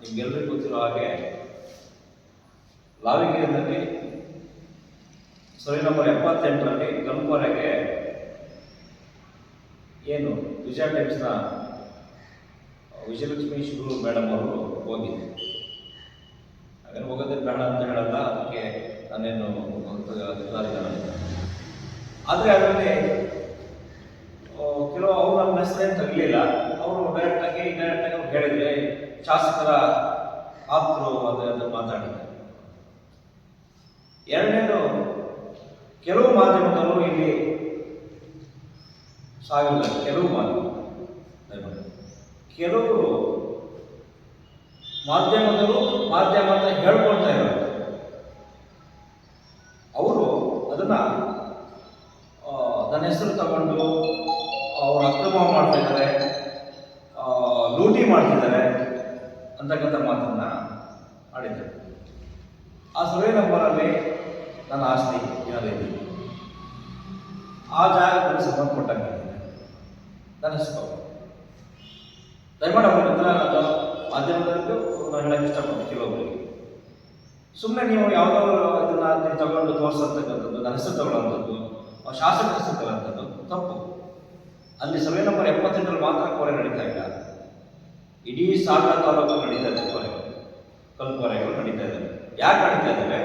ನಿಮ್ಗೆಲ್ಲರಿಗೂ ಗೊತ್ತಿರೋ ಹಾಗೆ ಲಾವಿಗೆಯಲ್ಲಿ ಸರಿ ನಂಬರ್ ಎಪ್ಪತ್ತೆಂಟರಲ್ಲಿ ಕಲ್ಪನೆಗೆ ಏನು ವಿಜಯ ಟೈಮ್ಸ್ನ ವಿಜಯಲಕ್ಷ್ಮಿ ಶುರು ಮೇಡಮ್ ಅವರು ಹೋಗಿದ್ದೆ. ಹಾಗೆ ಹೋಗೋದೇ ಬೇಡ ಅಂತ ಹೇಳಲ್ಲ, ಅದಕ್ಕೆ ನಾನೇನು ಆದರೆ ಅದರಲ್ಲಿ ಕೆಲವು ಅವರು ನನ್ನ ಹೆಸರೇನು ತಗಲಿಲ್ಲ ಅವರು ಡೈರೆಕ್ಟಾಗಿ ಡೈರೆಕ್ಟಾಗಿ ಅವ್ರು ಹೇಳಿದ್ರೆ ಶಾಸಕರ ಆಪ್ತರು ಅದನ್ನು ಅದು ಮಾತಾಡಿದ್ದಾರೆ. ಎರಡನೇದು, ಕೆಲವು ಮಾಧ್ಯಮದವರು ಇಲ್ಲಿ ಸಾವಿಲ್ಲ ಕೆಲವು ಮಾಧ್ಯಮ ಕೆಲವು ಕೆಲವರು ಮಾಧ್ಯಮದವರು ಮಾಧ್ಯಮ ಅಂತ ಹೇಳ್ಕೊಳ್ತಾ ಇದ್ದಾರೆ ಆ ಸರ್ವೆ ನಂಬರಲ್ಲಿ ನನ್ನ ಆಸ್ತಿ ಏನಾದ್ರು ಆ ಜಾಗದಲ್ಲಿ ಸಂಬಂಧಪಟ್ಟಂಗೆ ನನ್ನ ತಗೊಂಡು ದಯಮಾಡಿ ಅವ್ರ ಹತ್ರ ಮಾಧ್ಯಮದಲ್ಲೂ ನಾನು ಹೇಳಕ್ಕೆ ಇಷ್ಟಪಡ್ತೀನಿ ಕೆಲವೊಬ್ಬರಿಗೆ ಸುಮ್ಮನೆ ನೀವು ಯಾವುದೋ ಇದನ್ನ ನೀವು ತಗೊಂಡು ತೋರಿಸತಕ್ಕಂಥದ್ದು, ನನ್ನ ಹೆಸರು ತಗೊಳ್ಳೋಂಥದ್ದು ಆ ಶಾಸಕರ ಹೆಸರು ತಗೊಳ್ಳೋಂಥದ್ದು, ತಪ್ಪು. ಅಲ್ಲಿ ಸರ್ವೆ ನಂಬರ್ ಎಪ್ಪತ್ತೆಂಟರಲ್ಲಿ ಮಾತ್ರ ಕೊರೆ ನಡೀತಾ ಇಲ್ಲ. ಇಡೀ ಸಾಗರ ತಾಲೂಕು ನಡೀತಾ ಇದೆ ಕೊರೆ ಕಲ್ಪೊರೆಗಳು ನಡೀತಾ ಇದ್ದಾವೆ ಯಾಕೆ ಕಾಣ್ತಾ ಇದ್ದಾವೆ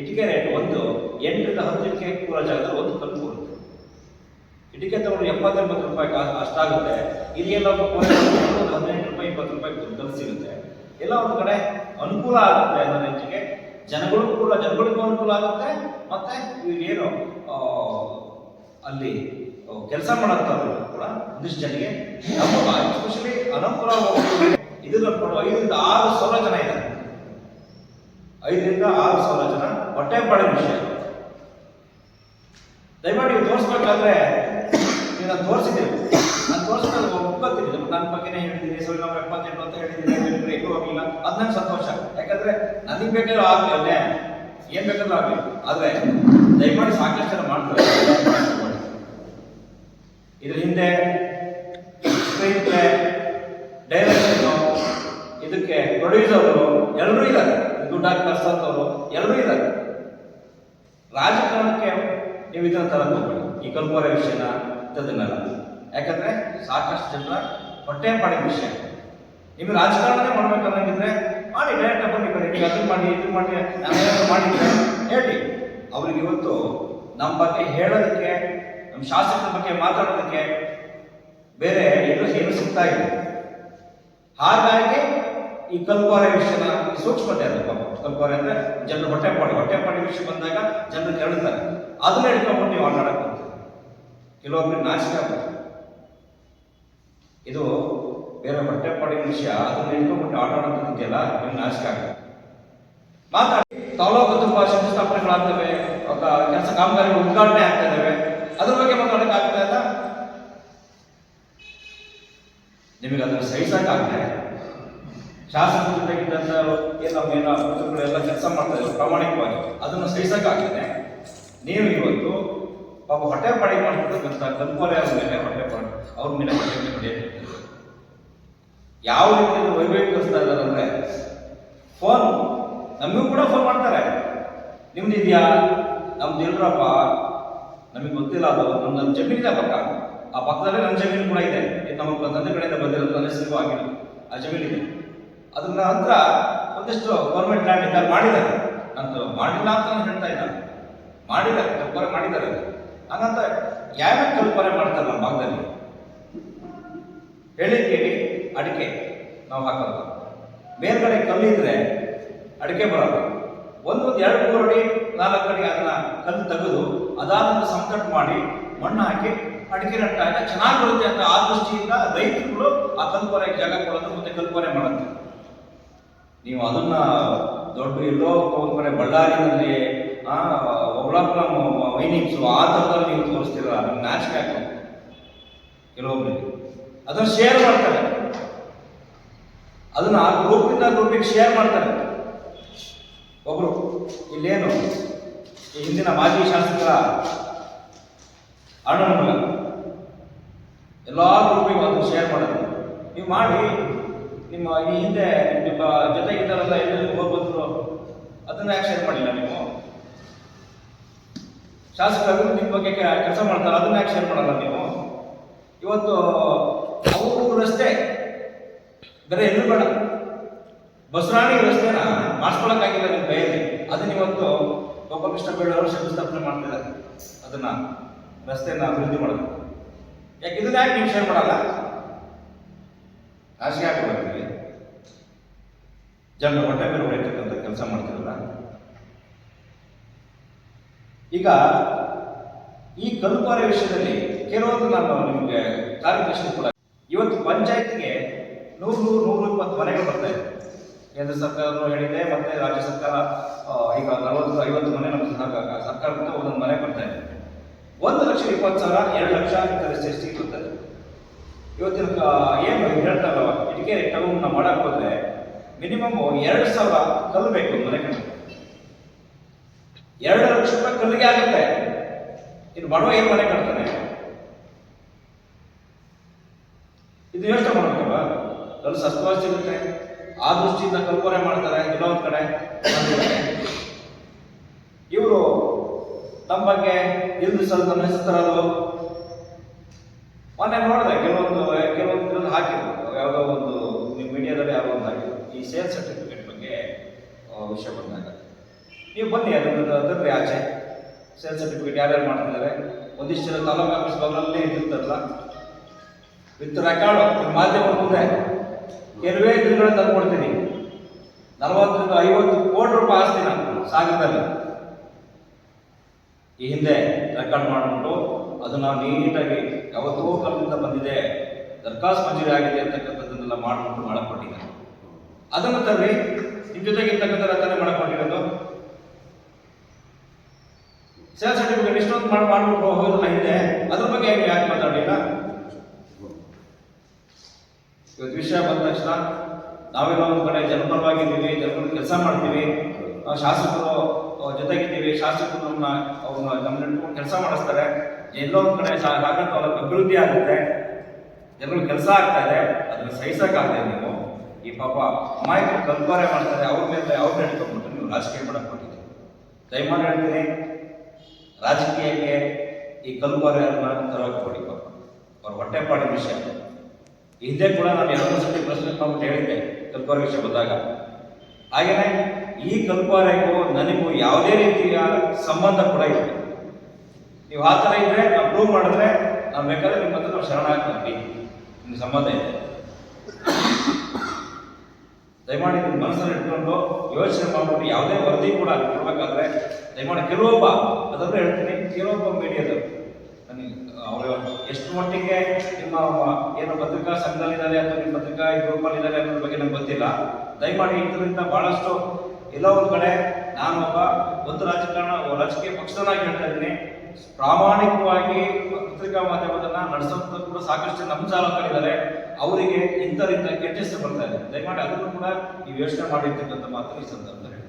ಇಟಿಕೆ ರೇಟ್ ಒಂದು, ಎಂಟರಿಂದ ಹತ್ತು ಇಟಿಕೆ ಕೂಡ ಜಾಗದಲ್ಲಿ ಒಂದು ಕಲ್ಲು ಬರುತ್ತೆ ಇಟಿಕೆ ತಗೊಂಡು ಎಪ್ಪತ್ತೆಂಬತ್ತು ರೂಪಾಯಿ ಅಷ್ಟಾಗುತ್ತೆ. ಇಲ್ಲಿ ಎಲ್ಲ ಹದಿನೆಂಟು ರೂಪಾಯಿ, ಇಪ್ಪತ್ತು ರೂಪಾಯಿ ಕಲ್ಲು ಸಿಗುತ್ತೆ. ಎಲ್ಲ ಒಂದು ಕಡೆ ಅನುಕೂಲ ಆಗುತ್ತೆ ಅನ್ನೋ ಹೆಚ್ಚಿಗೆ ಜನಗಳಿಗೂ ಕೂಡ ಜನಗಳಿಗೂ ಅನುಕೂಲ ಆಗುತ್ತೆ. ಮತ್ತೆ ಏನು ಅಲ್ಲಿ ಕೆಲಸ ಮಾಡೋಂಥವ್ರು ಕೂಡ ಒಂದಿಷ್ಟು ಜನಗೆ ಎಸ್ಪೆಷಲಿ ಅನುಕೂಲ ಇದನ್ನು ಐದರಿಂದ ಆರು ಸಾವಿರ ಜನ ಇದ್ದಾರೆ. ಐದರಿಂದ ಆರು ಸಾವಿರ ಜನ ಹೊಟ್ಟೆ ಪಡೆ ವಿಷಯ. ದಯಮಾಡಿ ನೀವು ತೋರಿಸ್ಬೇಕಾದ್ರೆ ನೀವು ನಾನು ತೋರಿಸಿದ್ದೇವೆ ನಾನು ತೋರಿಸಿದ್ರೆ ಒಪ್ಪತ್ತಿದ್ದೆ ನನ್ನ ಬಗ್ಗೆನೇ ಹೇಳಿದ್ದೀನಿ ಸಾವಿರದ ಒಂಬೈನೂರ ಎಪ್ಪತ್ತೆಂಟು ಅಂತ ಹೇಳಿದ್ದೀನಿ ಬ್ರೇಕು ಆಗಲಿಲ್ಲ ಅದು ನಂಗೆ ಸಂತೋಷ. ಯಾಕಂದ್ರೆ ನನಗೆ ಬೇಕಾದ್ರೂ ಆಗಲಿ ಅಲ್ಲೇ ಏನ್ ಬೇಕಾದ್ರೂ ಆಗಲಿ. ಆದ್ರೆ ದಯಮಾಡಿ ಸಾಕಷ್ಟು ಜನ ಮಾಡ್ತಾರೆ. ಇದ್ರ ಹಿಂದೆ ಸ್ಕ್ರೀನ್ ಪ್ಲೇ ಡೈರೆಕ್ಷನ್ ಇದಕ್ಕೆ ಪ್ರೊಡ್ಯೂಸರು ನೀವು ತರ ಹೋಗ್ಬೇಡಿ ಈ ಕಲ್ಪೋರ ವಿಷಯನ ಇಂಥದ್ದನ್ನೆಲ್ಲ ಯಾಕಂದ್ರೆ ಸಾಕಷ್ಟು ಜನರ ಹೊಟ್ಟೆ ಪಾಡಿದ ವಿಷಯ. ನಿಮ್ಗೆ ರಾಜಕಾರಣನೇ ಮಾಡ್ಬೇಕನ್ನಂಗಿದ್ರೆ ಮಾಡಿ ಡೈರೆಕ್ಟ್ ಬನ್ನಿ ಬನ್ನಿ ಅದನ್ನ ಮಾಡಿ ಇದು ಮಾಡಿ ನಾನು ಮಾಡಿದ್ರೆ ಹೇಳಿ. ಅವ್ರಿಗೆ ಇವತ್ತು ನಮ್ಮ ಬಗ್ಗೆ ಹೇಳೋದಕ್ಕೆ ನಮ್ಮ ಶಾಸಕರ ಬಗ್ಗೆ ಮಾತಾಡೋದಕ್ಕೆ ಬೇರೆ ಏನು ಏನು ಸಿಗ್ತಾ ಇದೆ ಹಾಗಾಗಿ ಈ ಕಲ್ಪೋರ ವಿಷಯನ ಸೂಕ್ಷ್ಮತೆ ಅದು ಪಾಪ ಕಲ್ಪೋರೆ ಅಂದ್ರೆ ಜನರು ಹೊಟ್ಟೆ ಪಾಡಿ ಹೊಟ್ಟೆ ಪಾಡಿ ವಿಷಯ ಬಂದಾಗ ಜನರು ಕೇಳುತ್ತಾರೆ ಅದನ್ನ ಹಿಡ್ಕೊಂಡ್ಬಿಟ್ಟು ನೀವು ಆಟಾಡಕ್ಕೆ ನಾಚಿಕೆ ಆಗುತ್ತೆ ಇದು ಬೇರೆ ಹೊಟ್ಟೆ ಪಾಡಿ ವಿಷಯ, ಅದನ್ನ ಹಿಡ್ಕೊಂಡ್ಬಿಟ್ಟು ಆಟ ಆಡೋದಿದೆಯಲ್ಲ ನಿಮ್ಗೆ ನಾಶಕ ಆಗುತ್ತೆ. ಮಾತಾಡಿ. ತಾಲೂಕು ತುಂಬಾ ಶಂಕುಸ್ಥಾಪನೆಗಳಾಗ್ತವೆ ಕೆಲಸ ಕಾಮಗಾರಿ ಉದ್ಘಾಟನೆ ಆಗ್ತಾ ಇದಾವೆ. ಅದ್ರ ಬಗ್ಗೆ ಮಾತಾಡಕ್ ಆಗ್ತಾ ಇಲ್ಲ? ನಿಮಗೆ ಅದನ್ನು ಸಹಿಸಕ್ಕಾಗದೆ ಶಾಸಕರ ಜೊತೆಗಿದ್ದಂಥ ಏನೋ ಏನೋ ಎಲ್ಲ ಕೆಲಸ ಮಾಡ್ತಾ ಇದ್ರು ಪ್ರಾಮಾಣಿಕವಾಗಿ. ಅದನ್ನು ಸಹಿಸಕ್ಕಾಗದೆ ನೀವು ಇವತ್ತು ಪಾಪ ಹೊಟ್ಟೆ ಪಾಡಿ ಮಾಡ್ತಿರ್ತಕ್ಕಂಥ ಕಲ್ಪನೆ ಅವ್ರ ಮೇಲೆ ಹೊಟ್ಟೆ ಪಾಡಿ, ಅವ್ರ ಮೇಲೆ ಹೊಟ್ಟೆ ಪಾಡಿ ಯಾವ ರೀತಿಯಲ್ಲಿ ವೈಭವೀಕರಿಸ್ತಾ ಇದ್ದಾರೆ ಅಂದ್ರೆ ಫೋನ್, ನಮಗೂ ಕೂಡ ಫೋನ್ ಮಾಡ್ತಾರೆ. ನಿಮ್ದು ಇದೆಯಾ? ನಮ್ದು ಇಲ್ರಪ್ಪ. ನಮಗೆ ಗೊತ್ತಿಲ್ಲ ಅದು. ನಮ್ಮ ನಮ್ಮ ಜಮೀನಿದೆ ಪಕ್ಕ. ಆ ಪಕ್ಕದಲ್ಲೇ ನನ್ನ ಜಮೀನು ಕೂಡ ಇದೆ. ನಮ್ಮ ತಂದೆ ಕಡೆಯಿಂದ ಬಂದಿರೋದು, ನನ್ನ ಹೆಸರಿಗೂ ಆಗಿಲ್ಲ ಆ ಜಮೀನಿದೆ. ಅದನ್ನ ನಂತರ ಒಂದಿಷ್ಟು ಗೌರ್ಮೆಂಟ್ ಲ್ಯಾಂಡ್ ಇದ್ದಾರೆ ಮಾಡಿದ್ದಾರೆ. ಅಂತ ಮಾಡಿಲ್ಲ ಅಂತ ನಾನು ಹೇಳ್ತಾ ಇಲ್ಲ. ಮಾಡಿದ್ದಾರೆ ಕಲ್ಪನೆ ಮಾಡಿದ್ದಾರೆ ಹಾಗಂತ ಯಾವ ಕಲ್ಪನೆ ಮಾಡ್ತಾರೆ ನಮ್ಮ ಭಾಗದಲ್ಲಿ? ಹೇಳಿ ಕೇಳಿ, ಅಡಿಕೆ ನಾವು ಹಾಕೋದು ಮೇಲ್ಗಡೆ ಕಲ್ಲಿದ್ರೆ ಅಡಿಕೆ ಬರೋದು ಒಂದೊಂದು ಎರಡು, ಮೂರು ಅಡಿ, ನಾಲ್ಕು ಅಡಿ ಅದನ್ನ ಕಲ್ಲು ತೆಗೆದು ಅದಾದ ಸಂಕಟ್ ಮಾಡಿ ಮಣ್ಣು ಹಾಕಿ ಅಡಿಕೆ ನಟ್ಟಾಗ ಚೆನ್ನಾಗಿ ಬರುತ್ತೆ ಅಂತ ಆ ದೃಷ್ಟಿಯಿಂದ ರೈತರುಗಳು ಆ ಕಲ್ಪನೆ ಜಾಗ ಕೊಡೋದು ಮತ್ತೆ ಕಲ್ಪನೆ ಮಾಡುತ್ತೆ. ನೀವು ಅದನ್ನ ದೊಡ್ಡ ಎಲ್ಲೋ ಕಡೆ ಬಳ್ಳಾರಿನಲ್ಲಿ, ಆ, ಒಬ್ಳಪ್ಪನ ವೈನಿಕ್ಸು ಆ ಥರದಲ್ಲಿ ನೀವು ತೋರಿಸ್ತೀರ? ನಾಚಿಕೆ ಆಗ್ತದೆ ಕೆಲವೊಬ್ಬರಿಗೆ ಅದನ್ನ ಶೇರ್ ಮಾಡ್ತಾರೆ. ಅದನ್ನ ಗ್ರೂಪಿಂದ ಗ್ರೂಪಿಗೆ ಶೇರ್ ಮಾಡ್ತಾರೆ. ಒಬ್ರು, ಇಲ್ಲೇನು? ಹಿಂದಿನ ಮಾಜಿ ಶಾಸಕರ ಅಣ್ಣನ ಎಲ್ಲ ಗ್ರೂಪಿಗೆ ಅದನ್ನು ಶೇರ್ ಮಾಡೋದು. ನೀವು ಮಾಡಿ. ನಿಮ್ಮ ಈ ಹಿಂದೆ ನಿಮ್ಮ ಜೊತೆಗಿದ್ದಾರಲ್ಲ ಎಲ್ಲೆಲ್ಲಿ ಹೋಗ್ಬಂದ್ರು ಅದನ್ನ ಯಾಕೆ ಶೇರ್ ಮಾಡಿಲ್ಲ ನೀವು. ಶಾಸಕರು ಅಭಿವೃದ್ಧಿ ಬಗ್ಗೆ ಕೆಲಸ ಮಾಡ್ತಾರೆ, ಅದನ್ನ ಯಾಕೆ ಶೇರ್ ಮಾಡಲ್ಲ ನೀವು. ಇವತ್ತು ಅವರು ರಸ್ತೆ, ಬೇರೆ ಎಲ್ಲೂ ಬೇಡ. ಬಸರಾಣಿ ರಸ್ತೆನ ಮಾಡಿಸ್ಕೊಳಕ್ಕಾಗಿಲ್ಲ ನಿಮ್ಮ ಕೈಯಲ್ಲಿ. ಅದನ್ನ ಇವತ್ತು ಗೋಪಾಲಕೃಷ್ಣ ಬೇಡವರು ಶಂಕುಸ್ಥಾಪನೆ ಮಾಡ್ತಿದ್ದಾರೆ. ಅದನ್ನ ರಸ್ತೆನ ಅಭಿವೃದ್ಧಿ ಮಾಡಬೇಕು. ಯಾಕೆ, ಇದನ್ನ ಯಾಕೆ ನೀವು ಶೇರ್ ಮಾಡಲ್ಲ? ರಾಜಕೀಯ ಬರ್ತೀವಿ ಜನರ ಹೊಟ್ಟೆ ಮೇಲೆ ಹೊಡೆಯತಕ್ಕಂಥ ಕೆಲಸ ಮಾಡ್ತಿರಲ್ಲ. ಈಗ ಈ ಕಲ್ಪಾರೆ ವಿಷಯದಲ್ಲಿ ಕೆಲವೊಂದು ನಾನು ನಿಮಗೆ ಕಾರ್ಯದರ್ಶಿ ಕೂಡ ಇವತ್ತು ಪಂಚಾಯತ್ಗೆ ನೂರು ನೂರು ನೂರು ಇಪ್ಪತ್ತು ಮನೆಗಳು ಬರ್ತಾ ಇದೆ. ಕೇಂದ್ರ ಸರ್ಕಾರನು ಹೇಳಿದೆ, ಮತ್ತೆ ರಾಜ್ಯ ಸರ್ಕಾರ ಈಗ ನಲವತ್ತು, ಐವತ್ತು ಮನೆ ನಮ್ಮ ಸರ್ಕಾರ- ಒಂದೊಂದು ಮನೆ ಬರ್ತಾ ಇದೆ. ಒಂದು ಲಕ್ಷ ಇಪ್ಪತ್ತು ಸಾವಿರ, ಎರಡು ಲಕ್ಷ ಬರ್ತದೆ ಇವತ್ತಿನ ಏನು ಹೇಳ್ತಾರಲ್ಲ ಇಟ್ಕೆ ಟೌನ್ನ ಮಾಡಕ್ ಹೋದ್ರೆ ಮಿನಿಮಮ್ ಎರಡು ಸಾವಿರ ಕಲ್ಲು ಬೇಕು ಮನೆ ಕಡೆ. ಎರಡು ಲಕ್ಷ ರೂಪಾಯಿ ಕಲ್ಲಿಗೆ ಆಗುತ್ತೆ. ಇನ್ನು ಬಡವ ಏನು ಮನೆ ಕಟ್ತಾನೆ? ಇದು ಯೋಚನೆ ಮಾಡ್ಬೇಕಲ್ವಾ? ಕಲ್ಲು ಸಸ್ತವಾಗಿ ಸಿಗುತ್ತೆ ಆ ದೃಷ್ಟಿಯಿಂದ ಕಲ್ಪನೆ ಮಾಡ್ತಾರೆ ಎಲ್ಲೋ ಒಂದು ಕಡೆ. ಇವರು ತಮ್ಮ ಬಗ್ಗೆ ಇಲ್ದು ಸ್ವಲ್ಪ ಮೆಸ್ತಾರದು ಮೊನ್ನೆ ನೋಡಿದೆ, ಕೆಲವೊಂದು ಇದ್ರಲ್ಲಿ ಹಾಕಿದ್ರು ಯಾವುದೋ ಒಂದು ನಿಮ್ಮ ಮೀಡಿಯಾದಲ್ಲಿ ಯಾವುದೋ ಒಂದು ಹಾಕಿದ್ರು ಈ ಸೇಲ್ ಸರ್ಟಿಫಿಕೇಟ್ ಬಗ್ಗೆ ವಿಷಯ ಬಂದಾಗ. ನೀವು ಬನ್ನಿ ಅದನ್ನು ಆಚೆ. ಸೇಲ್ ಸರ್ಟಿಫಿಕೇಟ್ ಯಾರ್ಯಾರು ಮಾಡ್ತಿದ್ದಾರೆ? ಒಂದಿಷ್ಟು ಜನ ತಾಲೂಕು ಆಫೀಸ್ ಬಗಲಲ್ಲೇ ಇದ್ದಿರ್ತಾರಲ್ಲ. ವಿತ್ ರೆಕಾರ್ಡ್ ನಿಮ್ಮ ಮಾಧ್ಯಮ ಮುಂದೆ. ಕೆಲವೇ ತಂದು ಕೊಡ್ತೀನಿ. ನಲವತ್ತರಿಂದ ಐವತ್ತು ಕೋಟಿ ರೂಪಾಯಿ ಆಸ್ತಿನ ಸಾಗರದಲ್ಲಿ ಈ ಹಿಂದೆ ರೆಕಾರ್ಡ್ ಮಾಡಿಬಿಟ್ಟು ನಾವು ನೀಟಾಗಿ ಯಾವತ್ತೋ ಕಾಲದಿಂದ ಬಂದಿದೆ. ದರ್ಖಾಸ್ತು ಮಂಜೂರಿ ಆಗಿದೆ ಅಂತಕ್ಕಂಥದ್ದನ್ನೆಲ್ಲ ಮಾಡಿಬಿಟ್ಟು ಮಾಡಕೊಟ್ಟಿದ್ದಾರೆ ಅದನ್ನು ನಿಮ್ಮ ಜೊತೆಗೆ ಇರ್ತಕ್ಕಂಥ ರಚನೆ ಮಾಡಿಕೊಂಡಿರೋದು. ಸೇಲ್ ಸರ್ಟಿಫಿಕೇಟ್ ಇಷ್ಟೊಂದು ಮಾಡಿ ಮಾಡ್ಬಿಟ್ಟು ಹೋಗೋದಲ್ಲ ಹಿಂದೆ. ಅದ್ರ ಬಗ್ಗೆ ಏನು ಯಾಕೆ ಮಾತಾಡಲಿಲ್ಲ? ಇವತ್ತು ವಿಷಯ ಬಂದ ತಕ್ಷಣ ನಾವೆಲ್ಲ ಒಂದು ಕಡೆ ಜನಪರವಾಗಿದ್ದೀವಿ ಜನಪರ ಕೆಲಸ ಮಾಡ್ತೀವಿ. ಶಾಸಕರು ಜೊತೆಗಿದ್ದೀವಿ. ಶಾಸಕರು ನಮ್ಮ ಅವ್ರನ್ನ ನಮ್ಮ ಇಟ್ಕೊಂಡು ಕೆಲಸ ಮಾಡಿಸ್ತಾರೆ. ಎಲ್ಲೋ ಒಂದು ಕಡೆ ಸಾಗರ ತಾಲೂಕು ಅಭಿವೃದ್ಧಿ ಆಗುತ್ತೆ. ಜನರು ಕೆಲಸ ಆಗ್ತಾ ಇದೆ. ಅದನ್ನು ಸಹಿಸಕ್ಕಾಗದೆ ನೀವು. ಈ ಪಾಪ ಅಮಾಯಕರು ಕಲ್ಪಾರೆ ಮಾಡ್ತಾರೆ, ಅವ್ರ ಮೇಲೆ ಅವ್ರನ್ನ ಹೇಳ್ಕೊಂಡ್ಬಿಟ್ಟು ನೀವು ರಾಜಕೀಯ ಮಾಡಕ್ ಕೊಟ್ಟಿದ್ದೀವಿ ದಯಮಾಡಿ ಹೇಳ್ತೀನಿ, ರಾಜಕೀಯಕ್ಕೆ ಈ ಕಲ್ಪಾರೆಯನ್ನ ತರೋಕೆ ಕೊಡಿ ಪಾಪ. ಅವ್ರ ಹೊಟ್ಟೆಪಾಡಿನ ವಿಷಯ. ಹಿಂದೆ ಕೂಡ ನಾನು ಎರಡು ಸತಿ ಪ್ರಶ್ನೆ ಮಾಡ್ಬಿಟ್ಟು ಹೇಳಿದ್ದೆ ಕಲ್ಪಾರೆ ವಿಷಯ ಬಂದಾಗ. ಹಾಗೇನೆ, ಈ ಕಲ್ಪಾರೆಗೂ ನನಗೂ ಯಾವುದೇ ರೀತಿಯ ಸಂಬಂಧ ಕೂಡ ಇಲ್ಲ. ನೀವು ಆ ಥರ ಇದ್ರೆ ನಾವು ಪ್ರೂವ್ ಮಾಡಿದ್ರೆ ನಾವು ಬೇಕಾದ್ರೆ ನಿಮ್ಮ ಹತ್ರ ನಾವು ಶರಣ ಹಾಕ್ತೀವಿ ನಿಮ್ಗೆ ಸಂಬಂಧ ಇದೆ. ದಯಮಾಡಿ ನಿಮ್ಮ ಮನಸ್ಸಲ್ಲಿ ಇಟ್ಕೊಂಡು ಯೋಚನೆ ಮಾಡಿಬಿಟ್ಟು ಯಾವುದೇ ವರದಿ ಕೂಡ ಕೊಡಬೇಕಾದ್ರೆ ದಯಮಾಡಿ ಕೆಲವೊಬ್ಬ ಅದನ್ನು ಹೇಳ್ತೀನಿ ಕೆಲವೊಬ್ಬ ಮೀಡಿಯಾದವರು ನನಗೆ ಅವರು ಎಷ್ಟು ಮಟ್ಟಿಗೆ ನಿಮ್ಮ ಏನು ಪತ್ರಿಕಾ ಸಂಘದಲ್ಲಿದ್ದಾರೆ ಅಥವಾ ನಿಮ್ಮ ಪತ್ರಿಕಾ ಗ್ರೂಪಲ್ಲಿ ಇದ್ದಾರೆ ಅನ್ನೋದ್ರ ಬಗ್ಗೆ ನನಗೆ ಗೊತ್ತಿಲ್ಲ. ದಯಮಾಡಿ ಇದರಿಂದ ಬಹಳಷ್ಟು ಎಲ್ಲ ಒಂದು ಕಡೆ ನಾನು ಒಬ್ಬ ಒಂದು ರಾಜಕಾರಣ ರಾಜಕೀಯ ಪಕ್ಷದನಾಗಿ ಹೇಳ್ತಾ ಇದ್ದೀನಿ. ಪ್ರಾಮಾಣಿಕವಾಗಿ ಪತ್ರಿಕಾ ಮಾಧ್ಯಮದನ್ನ ನಡೆಸೋದು ಕೂಡ ಸಾಕಷ್ಟು ನಮ್ಮ ಚಾಲಕರಿದ್ದಾರೆ. ಅವರಿಗೆ ಇಂಥದ್ರಿಂದ ಕೆಟ್ಟ ಹೆಸರು ಬರ್ತಾ ಇದೆ. ದಯಮಾಡಿ ಅದನ್ನು ಕೂಡ ನೀವು ಯೋಚನೆ ಮಾಡಿರ್ತಕ್ಕಂಥ ಮಾತು ಈ ಸಂದರ್ಭದಲ್ಲಿ